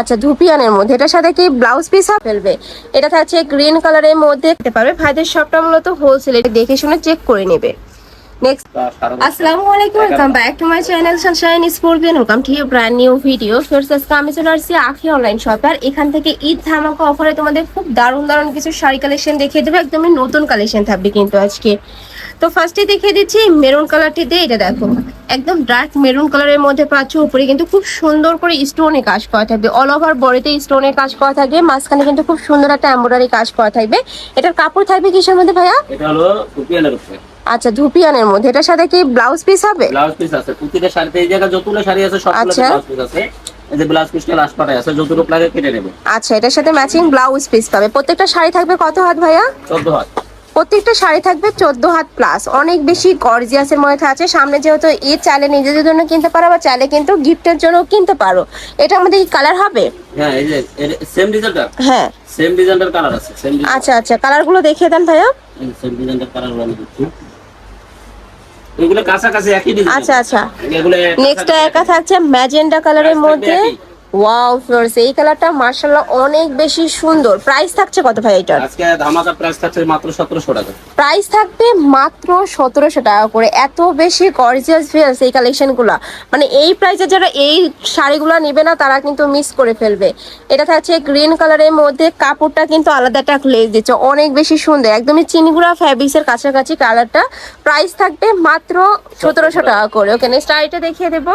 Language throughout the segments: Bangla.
আচ্ছা ধুপিয়ানের মধ্যে। এটার সাথে কি ব্লাউজ পিস ফেলবে? এটা থাকছে গ্রিন কালারের মধ্যে। দিতে পারবে ভাইদের সবটা মূলত হোলসেল দেখে শুনে চেক করে নেবে। নেক্সট আসসালামু আলাইকুম welcome back to my channel sunshine scorpion welcome to brand new video আজকে আমি চলে আসছি আখি অনলাইন শপ আর এখান থেকে ঈদ ধামাকা অফারে তোমাদের খুব দারুণ দারুণ কিছু শাড়ি কালেকশন দেখিয়ে দেবো। একদমই নতুন কালেকশন থাকবে কিন্তু আজকে। তো ফার্স্টে দেখিয়ে দিচ্ছি মেরুন কালারটি দিয়ে এটা দেখো। একদম ডার্ক মেরুন কালারের মধ্যে পাচ্ছ উপরে কিন্তু খুব সুন্দর করে স্টোনে কাজ করা থাকবে। অল ওভার বডিতে স্টোনে কাজ করা থাকবে মাঝখানে কিন্তু খুব সুন্দর একটা এমব্রয়ডারি কাজ করা থাকবে। এটার কাপড় থাকবে কিসের মধ্যে ভাইয়া? এটা হলো আচ্ছা ধুপিয়ানের মধ্যে। এটার সাথে কি ব্লাউজ পিস হবে? ব্লাউজ পিস আছে। প্রতিটা শাড়িতে এই জায়গা যতগুলো শাড়ি আছে সবগুলোতে আচ্ছা। ব্লাউজ পিস আছে। এই যে ব্লাউজ পিসটা লাস্ট পাটায় আছে যতটুকু লাগে কেটে নেবে। আচ্ছা এটার সাথে ম্যাচিং ব্লাউজ পিস পাবে। প্রত্যেকটা শাড়ি থাকবে কত হাত ভাইয়া? চোদ্দ হাত। প্রত্যেকটা শাড়ি থাকবে চোদ্দ হাত প্লাস অনেক বেশি গর্জিয়াসের মধ্যে আছে। সামনে যেহেতু ঈদ চাইলে নিজেদের জন্য কিনতে পারো বা চাইলে কিন্তু গিফটের জন্য কিনতে পারো। এটার মধ্যে কি কালার হবে? হ্যাঁ এই যে সেম ডিজাইনটা হ্যাঁ। সেম ডিজাইনটার কালার আছে সেম আচ্ছা আচ্ছা কালারগুলো দেখিয়ে দেন ভাইয়া। সেম ডিজাইনটার কালার আমি দিচ্ছি এগুলো কাছাকাছি একই ডিজাইন আচ্ছা আচ্ছা। এগুলো নেক্সট একা থাকছে ম্যাজেন্ডা কালারের মধ্যে। ওয়াও ফ্লোর্স এই কালারটা মার্শাল্লাহ অনেক বেশি সুন্দর। প্রাইস থাকছে কত ভাই এটার? আজকে ধামাকা প্রাইস থাকছে মাত্র সতেরোশো টাকা। প্রাইস থাকবে মাত্র সতেরোশো টাকা করে। এত বেশি গর্জিয়াস ফিয়ার্স এই কালেকশনগুলো মানে এই প্রাইসে যারা এই শাড়িগুলো নেবে না তারা কিন্তু মিস করে ফেলবে। এটা থাকছে গ্রিন কালারের মধ্যে কাপড়টা কিন্তু আলাদা একটা লেস দিচ্ছে। অনেক বেশি সুন্দর। একদমই চিনিগুড়া ফ্যাব্রিক্সের কাছাকাছি কালারটা প্রাইস থাকবে মাত্র সতেরোশো টাকা। করে। ওকে নেক্সট আইটা দেখিয়ে দেবো।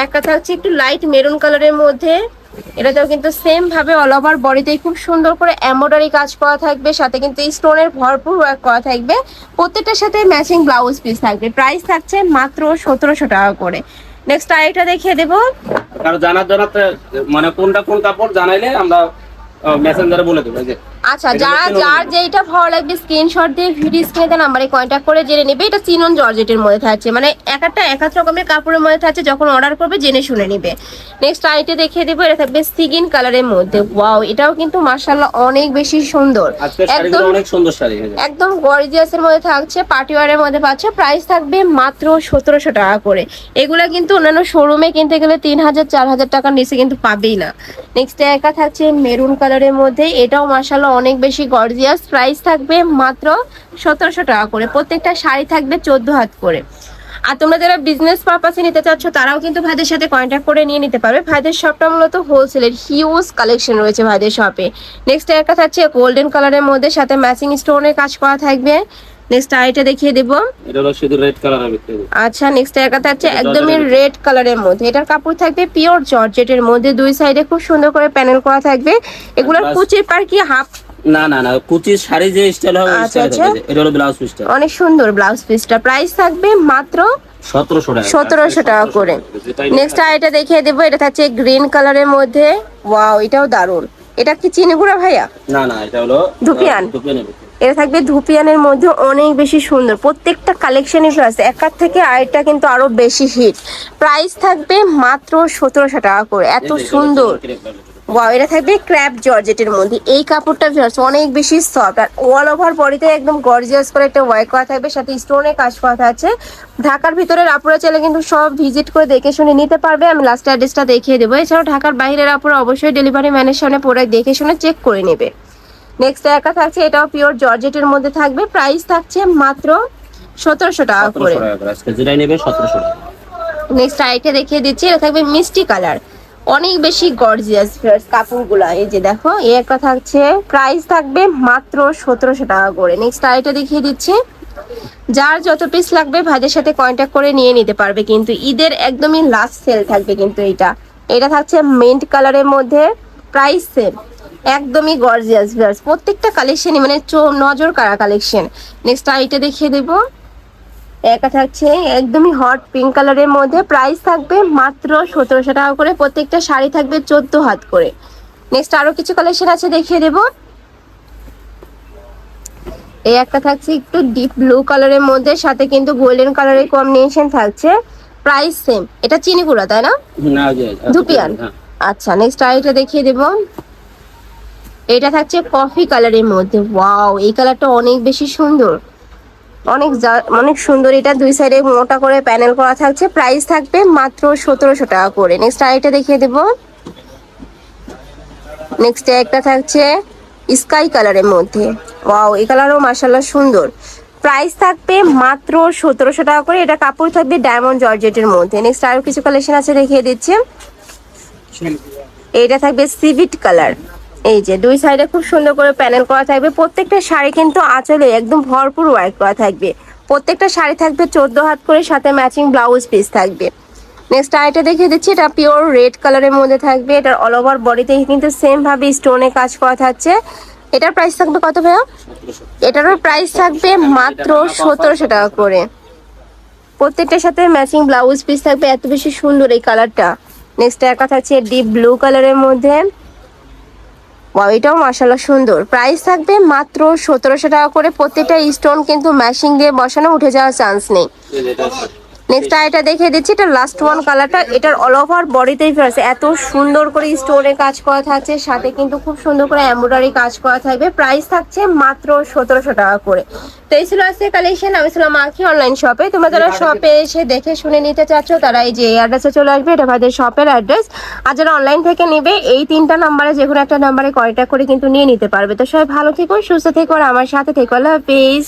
একটা থাকছে একটু লাইট মেরুন কালারের মধ্যে। এটাতেও কিন্তু সেম ভাবে অল ওভার বডিতে খুব সুন্দর করে এমব্রয়ডারি কাজ করা থাকবে, সাথে কিন্তু স্টোনের ভরপুর ওয়ার্ক করা থাকবে। প্রত্যেকটার সাথে ম্যাচিং ব্লাউজ পিস থাকবে। প্রাইস থাকছে মাত্র সতেরোশো টাকা করে। নেক্সট আরেকটা দেখিয়ে দেবো। কারণ জানার জন্য মানে কোনটা কোন কাপড় জানাইলে আমরা মেসেঞ্জারে বলে দেবো আচ্ছা যারা যার যেইটা ভালো লাগবে স্ক্রিনশট দিয়ে ভিডিও স্ক্রিনে নাম্বারে কন্ট্যাক্ট করে জেনে নেবে। এটা চিনন জর্জেটের মধ্যে থাকছে। মানে এক একটা এক এক রকমের কাপড়ের মধ্যে থাকছে যখন অর্ডার করবে জেনে শুনে নেবে। নেক্সট আইটে দেখিয়ে দেবো এটা থাকবে সিগিন কালারের মধ্যে। ওয়াও এটাও কিন্তু মার্শাল্লাহ অনেক বেশি সুন্দর। একদম অনেক সুন্দর শাড়ি। একদম গর্জিয়াসের মধ্যে থাকছে পার্টি ওয়ারের মধ্যে পাচ্ছে। প্রাইস থাকবে মাত্র সতেরোশো টাকা করে। এগুলা কিন্তু অন্যান্য শোরুমে কিনতে গেলে তিন হাজার চার হাজার টাকার নিচে কিন্তু পাবেই না। নেক্সট একা থাকছে মেরুন কালারের মধ্যে। এটাও মাসাল্লাহ অনেক বেশি গর্জিয়াস প্রাইস থাকবে মাত্র সতেরোশো টাকা করে। প্রত্যেকটা শাড়ি থাকবে চোদ্দ হাত করে। আর তোমরা যারা বিজনেস পারপাসে নিতে চাচ্ছ, তারাও কিন্তু ভাইদের সাথে কন্ট্যাক্ট করে নিয়ে নিতে পারবে। ভাইদের শপটা মূলত হোলসেলের হিউজ কালেকশন রয়েছে ভাইদের শপে নেক্সট একটা থাকছে গোল্ডেন কালারের মধ্যে, সাথে ম্যাচিং স্টোনের কাজ করা থাকবে। নেক্সট আইটা দেখিয়ে দেবো। এটা হলো শুধু রেড কালারের ভিতরে আচ্ছা নেক্সট একটা থাকছে এটা একদমই রেড কালারের মধ্যে। এটার কাপড় থাকবে পিওর জর্জেটের মধ্যে। দুই সাইডে খুব সুন্দর করে প্যানেল করা থাকবে। এগুলোর কুচির পার কি হাফ না না না কুচির শাড়ি যে স্টাইল হবে আচ্ছা, আচ্ছা। এটা হলো ব্লাউজ পিসটা অনেক সুন্দর ব্লাউজ পিসটা প্রাইস থাকবে মাত্র সতেরোশো টাকা। করে। নেক্সট আইটা দেখিয়ে দেবো। এটা থাকছে গ্রিন কালারের মধ্যে। ওয়াও এটাও দারুণ। এটা কি চিনিগুড়া ভাইয়া? না না এটা হলো ধুপিয়ান? এটা থাকবে ধুপিয়ানের মধ্যে অনেক বেশি সুন্দর। প্রত্যেকটা কালেকশনই আছে একার থেকে আরেকটা কিন্তু আরও বেশি হিট প্রাইস থাকবে মাত্র সতেরোশো টাকা করে। এত সুন্দর। ওয়াও এটা থাকবে ক্র্যাপ জর্জেটের মধ্যে। এই কাপড়টা অনেক বেশি সফট আর অল ওভার বডিতে একদম গর্জিয়াস করে একটা ওয়ার্ক করা থাকবে। সাথে স্টোনের কাজ করা আছে। ঢাকার ভিতরের আপুরা চাইলে কিন্তু সব ভিজিট করে দেখে শুনে নিতে পারবে। আমি লাস্ট অ্যাড্রেসটা দেখিয়ে দেবো। এছাড়াও ঢাকার বাইরের আপুরা অবশ্যই ডেলিভারি ম্যানের সামনে প্রোডাক্ট দেখে শুনে চেক করে নেবে। নেক্সট একা থাকছে এটাও পিওর জর্জেটের মধ্যে থাকবে। প্রাইস থাকছে মাত্র সতেরোশো টাকা করে। 1700 আজকে যেটাই নেবে সতেরোশো টাকা। নেক্সট আইটা দেখিয়ে দিচ্ছি এটা থাকবে মিষ্টি কালার। অনেক বেশি গর্জিয়াস ফ্রেন্ডস কাপড়গুলো। এই যে দেখো এই একটা থাকছে। প্রাইস থাকবে মাত্র সতেরোশো টাকা করে। নেক্সট আইটা দেখিয়ে দিচ্ছি। যার যত পিস লাগবে ভাইদের সাথে কন্ট্যাক্ট করে নিয়ে নিতে পারবে। কিন্তু ঈদের একদমই লাস্ট সেল থাকবে কিন্তু এটা। এটা থাকছে মিন্ট কালারের মধ্যে। প্রাইস সেম একদমই গর্জিয়াস ভিউয়ার্স প্রত্যেকটা কালেকশনই মানে নজর কারা কালেকশন নেক্সট আইটা দেখিয়ে দেবো। একা থাকছে একদমই হট পিঙ্ক কালারের মধ্যে। প্রাইস থাকবে মাত্র সতেরোশো টাকা করে। প্রত্যেকটা শাড়ি থাকবে চোদ্দ হাত করে। নেক্সট আরও কিছু কালেকশন আছে দেখিয়ে দেব। এই একটা থাকছে একটু ডিপ ব্লু কালারের মধ্যে। সাথে কিন্তু গোল্ডেন কালারের কম্বিনেশন থাকছে। প্রাইস সেম এটা চিনি গুঁড়া তাই না? ধুপিয়ান। হ্যাঁ। আচ্ছা নেক্সট আরেকটা দেখিয়ে দেব। এটা থাকছে কফি কালারের মধ্যে। ওয়াও এই কালারটা অনেক বেশি সুন্দর। অনেক অনেক সুন্দর। এটা দুই সাইডে মোটা করে প্যানেল করা থাকছে। প্রাইস থাকবে মাত্র সতেরোশো টাকা করে। নেক্সট আরেকটা দেখিয়ে দেব। নেক্সট একটা থাকছে স্কাই কালারের মধ্যে। ওয়াও এই কালারও মাসাল্লাহ সুন্দর। প্রাইস থাকবে মাত্র সতেরোশো টাকা করে। এটা কাপড় থাকবে ডায়মন্ড জর্জেটের মধ্যে। নেক্সট আরও কিছু কালেকশন আছে দেখিয়ে দিচ্ছে। এটা থাকবে সিভিট কালার এই যে দুই সাইডে খুব সুন্দর করে প্যানেল করা থাকবে। প্রত্যেকটা শাড়ি কিন্তু আঁচলে একদম ভরপুর ওয়ার্ক করা থাকবে। প্রত্যেকটা শাড়ি থাকবে চোদ্দ হাত করে, সাথে ম্যাচিং ব্লাউজ পিস থাকবে। নেক্সট আইটা দেখিয়ে দিচ্ছি, এটা পিওর রেড কালারের মধ্যে থাকবে। এটার অল ওভার বডিতে কিন্তু সেম ভাবে স্টোনে কাজ করা থাকছে। এটার প্রাইস থাকবে কত ভাইয়া? এটারও প্রাইস থাকবে মাত্র সতেরোশো টাকা করে। প্রত্যেকটার সাথে ম্যাচিং ব্লাউজ পিস থাকবে, এত বেশি সুন্দর এই কালারটা নেক্সট একটা থাকছে ডিপ ব্লু কালারের মধ্যে। ওয়াও এটাও মাসাল্লাহ সুন্দর প্রাইস থাকবে মাত্র সতেরোশো টাকা করে প্রত্যেকটা স্টোন কিন্তু ম্যাশিং দিয়ে বসানো, উঠে যাওয়ার চান্স নেই। নেক্সট এটা দেখিয়ে দিচ্ছি এটা লাস্ট ওয়ান কালারটা এটার অল ওভার বডিতেই ফেরছে এত সুন্দর করে স্টোনে কাজ করা থাকছে সাথে কিন্তু খুব সুন্দর করে এমব্রয়ডারি কাজ করা থাকবে। প্রাইস থাকছে মাত্র সতেরোশো টাকা করে। তো এই ছিল আজকে কালেকশন আমি ছিলাম আখি অনলাইন শপে তোমরা যারা শপে এসে দেখে শুনে নিতে চাচ্ছ তারা এই যে অ্যাড্রেসে চলে আসবে এটা আমাদের শপের অ্যাড্রেস আর যারা অনলাইন থেকে নেবে এই তিনটা নাম্বারে যে কোনো একটা নাম্বারে কয়টা করে কিন্তু নিয়ে নিতে পারবে। তো সবাই ভালো থেকো সুস্থ থেকো আর আমার সাথে থেকো। আল্লাহ হাফিজ।